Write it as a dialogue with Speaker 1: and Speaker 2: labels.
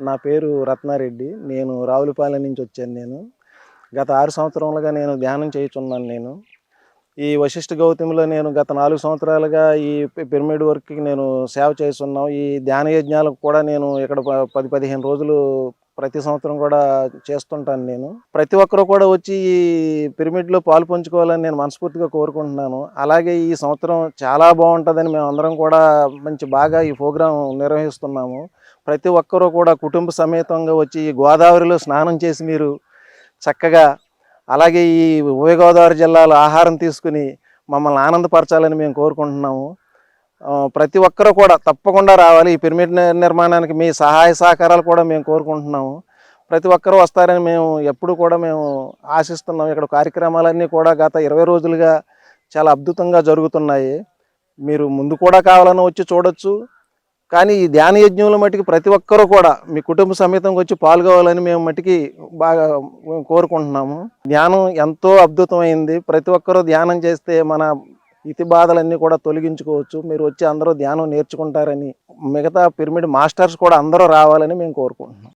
Speaker 1: నా పేరు రత్నారెడ్డి. నేను రావులపాలెం నుంచి వచ్చాను నేను. గత ఆరు సంవత్సరములుగా నేను ధ్యానం చేయుచున్నాను నేను. ఈ వశిష్ఠ గౌతమిలో నేను గత నాలుగు సంవత్సరాలుగా ఈ పిరమిడ్ వర్క్కి నేను సేవ చేస్తున్నాం. ఈ ధ్యాన యజ్ఞాలకు కూడా నేను ఇక్కడ పది పదిహేను రోజులు ప్రతి సంవత్సరం కూడా చేస్తుంటాను నేను. ప్రతి ఒక్కరూ కూడా వచ్చి ఈ పిరమిడ్లో పాలు పంచుకోవాలని నేను మనస్ఫూర్తిగా కోరుకుంటున్నాను. అలాగే ఈ సంవత్సరం చాలా బాగుంటుందని మేము అందరం కూడా మంచి బాగా ఈ ప్రోగ్రాం నిర్వహిస్తున్నాము. ప్రతి ఒక్కరూ కూడా కుటుంబ సమేతంగా వచ్చి ఈ గోదావరిలో స్నానం చేసి మీరు చక్కగా అలాగే ఈ ఉభయ గోదావరి జిల్లాలో ఆహారం తీసుకుని మమ్మల్ని ఆనందపరచాలని మేము కోరుకుంటున్నాము. ప్రతి ఒక్కరూ కూడా తప్పకుండా రావాలి. ఈ పిరమిడ్ నిర్మాణానికి మీ సహాయ సహకారాలు కూడా మేము కోరుకుంటున్నాము. ప్రతి ఒక్కరూ వస్తారని మేము ఎప్పుడు కూడా మేము ఆశిస్తున్నాం ఇక్కడ కార్యక్రమాలన్నీ కూడా గత ఇరవై రోజులుగా చాలా అద్భుతంగా జరుగుతున్నాయి. మీరు ముందు కూడా కావాలని వచ్చి చూడొచ్చు. కానీ ఈ ధ్యాన యజ్ఞంలో మటుకు ప్రతి ఒక్కరూ కూడా మీ కుటుంబ సమేతంగా వచ్చి పాల్గొవాలని మేము మటుకి బాగా కోరుకుంటున్నాము. ధ్యానం ఎంతో అద్భుతమైంది. ప్రతి ఒక్కరూ ధ్యానం చేస్తే మన ఇతి బాధలన్నీ కూడా తొలగించుకోవచ్చు. మీరు వచ్చి అందరూ ధ్యానం నేర్చుకుంటారని మిగతా పిరమిడ్ మాస్టర్స్ కూడా అందరూ రావాలని మేము కోరుకుంటున్నాం.